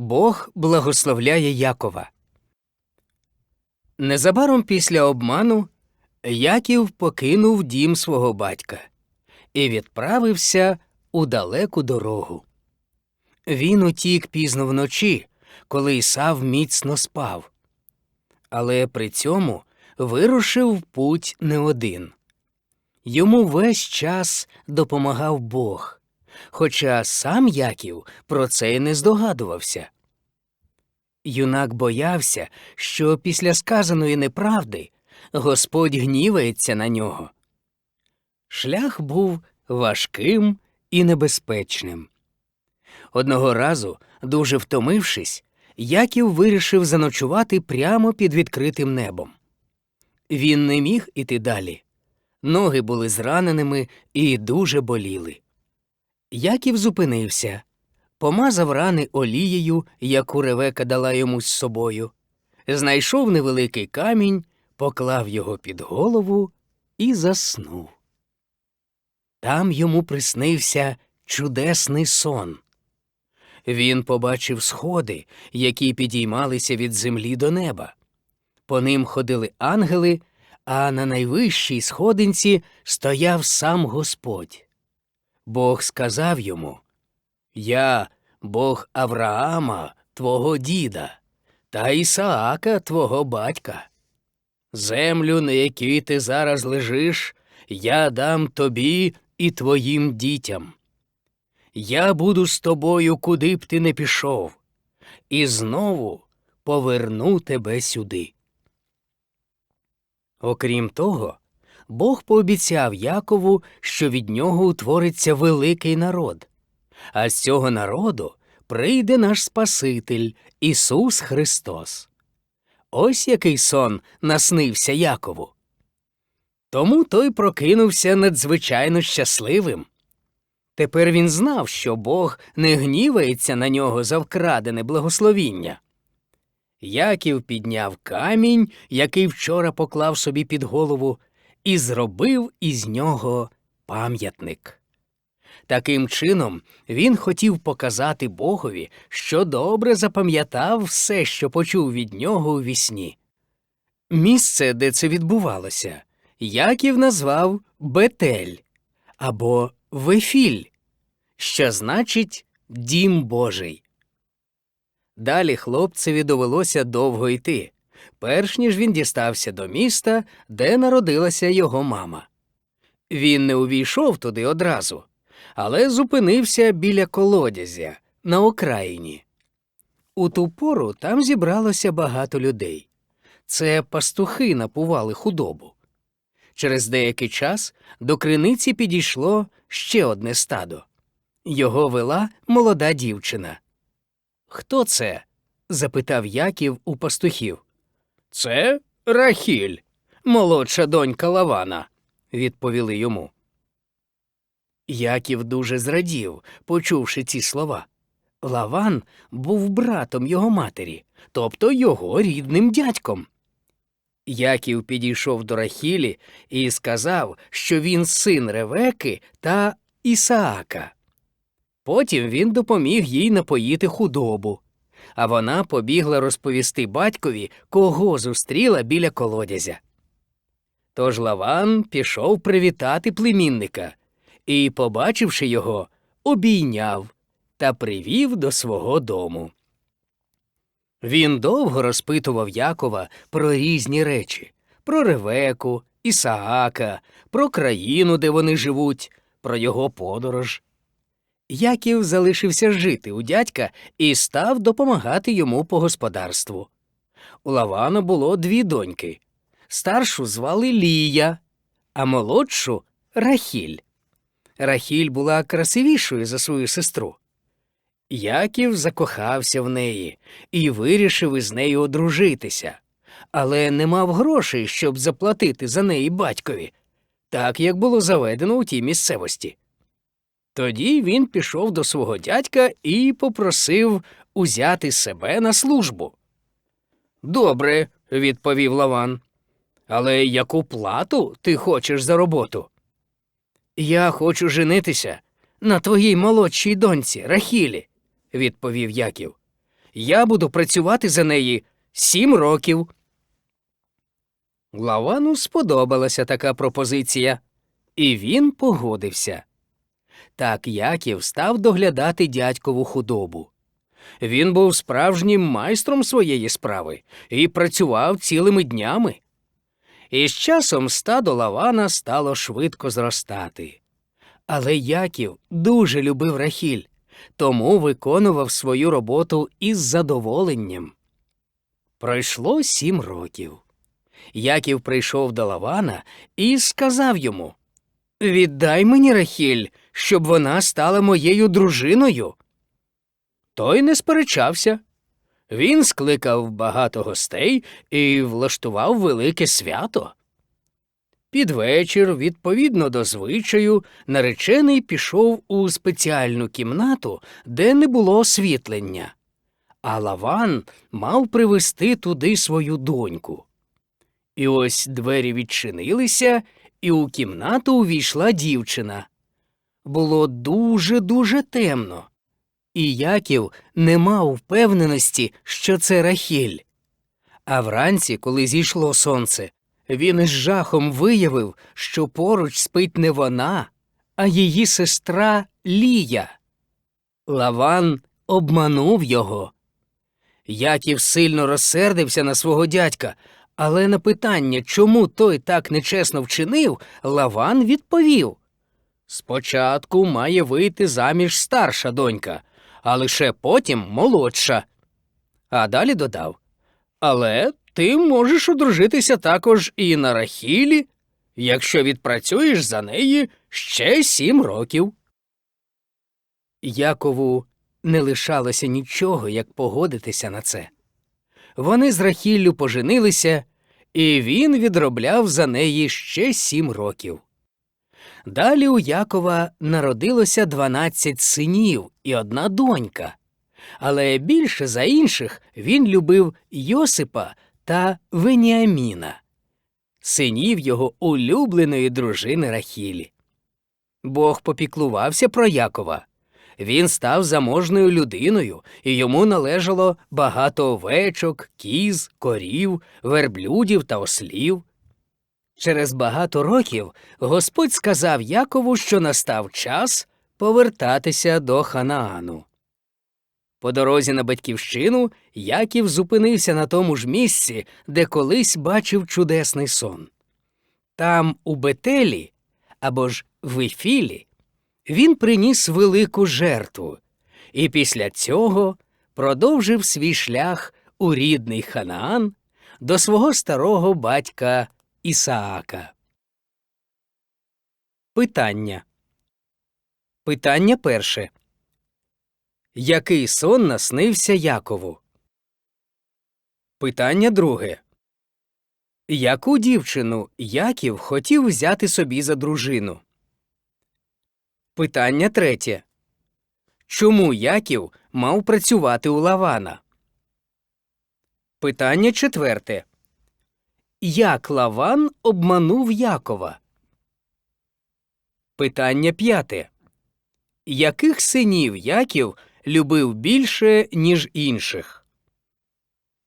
Бог благословляє Якова. Незабаром після обману Яків покинув дім свого батька і відправився у далеку дорогу. Він утік пізно вночі, коли Ісав міцно спав, але при цьому вирушив в путь не один. Йому весь час допомагав Бог, хоча сам Яків про це й не здогадувався. Юнак боявся, що після сказаної неправди Господь гнівається на нього. Шлях був важким і небезпечним. Одного разу, дуже втомившись, Яків вирішив заночувати прямо під відкритим небом. Він не міг іти далі. Ноги були зраненими і дуже боліли. Яків зупинився, помазав рани олією, яку ревека дала йому з собою, знайшов невеликий камінь, поклав його під голову і заснув. Там йому приснився чудесний сон. Він побачив сходи, які підіймалися від землі до неба. По ним ходили ангели, а на найвищій сходинці стояв сам Господь. Бог сказав йому Я Бог Авраама, твого діда, та Ісаака, твого батька. Землю, на якій ти зараз лежиш, я дам тобі і твоїм дітям. Я буду з тобою, куди б ти не пішов, і знову поверну тебе сюди. Окрім того, Бог пообіцяв Якову, що від нього утвориться великий народ, а з цього народу прийде наш Спаситель Ісус Христос. Ось який сон наснився Якову. Тому той прокинувся надзвичайно щасливим. Тепер він знав, що Бог не гнівається на нього за вкрадене благословіння. Яків підняв камінь, який вчора поклав собі під голову, і зробив із нього пам'ятник. Таким чином він хотів показати Богові, що добре запам'ятав все, що почув від нього у вісні. Місце, де це відбувалося, Яків назвав Бетель або Вефіль, що значить Дім Божий. Далі хлопцеві довелося довго йти, перш ніж він дістався до міста, де народилася його мама. Він не увійшов туди одразу, але зупинився біля колодязя на окраїні. У ту пору там зібралося багато людей. Це пастухи напували худобу. Через деякий час до криниці підійшло ще одне стадо. Його вела молода дівчина. Хто це? запитав Яків у пастухів. Це Рахіль, молодша донька Лавана, відповіли йому. Яків дуже зрадів, почувши ці слова. Лаван був братом його матері, тобто його рідним дядьком. Яків підійшов до Рахілі і сказав, що він син Ревеки та Ісаака. Потім він допоміг їй напоїти худобу, а вона побігла розповісти батькові, кого зустріла біля колодязя. Тож Лаван пішов привітати племінника і, побачивши його, обійняв та привів до свого дому. Він довго розпитував Якова про різні речі про Ревеку, Ісаака, про країну, де вони живуть, про його подорож. Яків залишився жити у дядька і став допомагати йому по господарству. У Лавана було дві доньки. Старшу звали Лія, а молодшу Рахіль. Рахіль була красивішою за свою сестру. Яків закохався в неї і вирішив із нею одружитися, але не мав грошей, щоб заплатити за неї батькові, так як було заведено у тій місцевості. Тоді він пішов до свого дядька і попросив узяти себе на службу. Добре, відповів Лаван. Але яку плату ти хочеш за роботу? Я хочу женитися на твоїй молодшій доньці, Рахілі, відповів Яків. Я буду працювати за неї сім років. Лавану сподобалася така пропозиція, і він погодився. Так Яків став доглядати дядькову худобу. Він був справжнім майстром своєї справи і працював цілими днями. І з часом стадо Лавана стало швидко зростати. Але Яків дуже любив Рахіль, тому виконував свою роботу із задоволенням. Пройшло сім років. Яків прийшов до Лавана і сказав йому Віддай мені Рахіль, щоб вона стала моєю дружиною. Той не сперечався. Він скликав багато гостей і влаштував велике свято. Під вечір, відповідно до звичаю, наречений пішов у спеціальну кімнату, де не було освітлення, а Лаван мав привезти туди свою доньку. І ось двері відчинилися, і у кімнату увійшла дівчина. Було дуже дуже темно, і Яків не мав впевненості, що це Рахіль. А вранці, коли зійшло сонце, він із жахом виявив, що поруч спить не вона, а її сестра Лія. Лаван обманув його. Яків сильно розсердився на свого дядька, але на питання, чому той так нечесно вчинив, Лаван відповів Спочатку має вийти заміж старша донька, а лише потім молодша. А далі додав Але ти можеш одружитися також і на Рахілі, якщо відпрацюєш за неї ще сім років. Якову не лишалося нічого, як погодитися на це. Вони з Рахіллю поженилися, і він відробляв за неї ще сім років. Далі у Якова народилося дванадцять синів і одна донька. Але більше за інших він любив Йосипа та Веніаміна, синів його улюбленої дружини Рахілі. Бог попіклувався про Якова. Він став заможною людиною, і йому належало багато овечок, кіз, корів, верблюдів та ослів. Через багато років Господь сказав Якову, що настав час повертатися до Ханаану. По дорозі на батьківщину Яків зупинився на тому ж місці, де колись бачив чудесний сон. Там, у Бетелі або ж в Іфілі, він приніс велику жертву і після цього продовжив свій шлях у рідний Ханаан до свого старого батька Ісаака. Питання. Питання перше. Який сон наснився Якову? Питання друге. Яку дівчину Яків хотів взяти собі за дружину? Питання третє. Чому Яків мав працювати у Лавана? Питання четверте. Як Лаван обманув Якова? Питання п'яте. Яких синів Яків любив більше, ніж інших?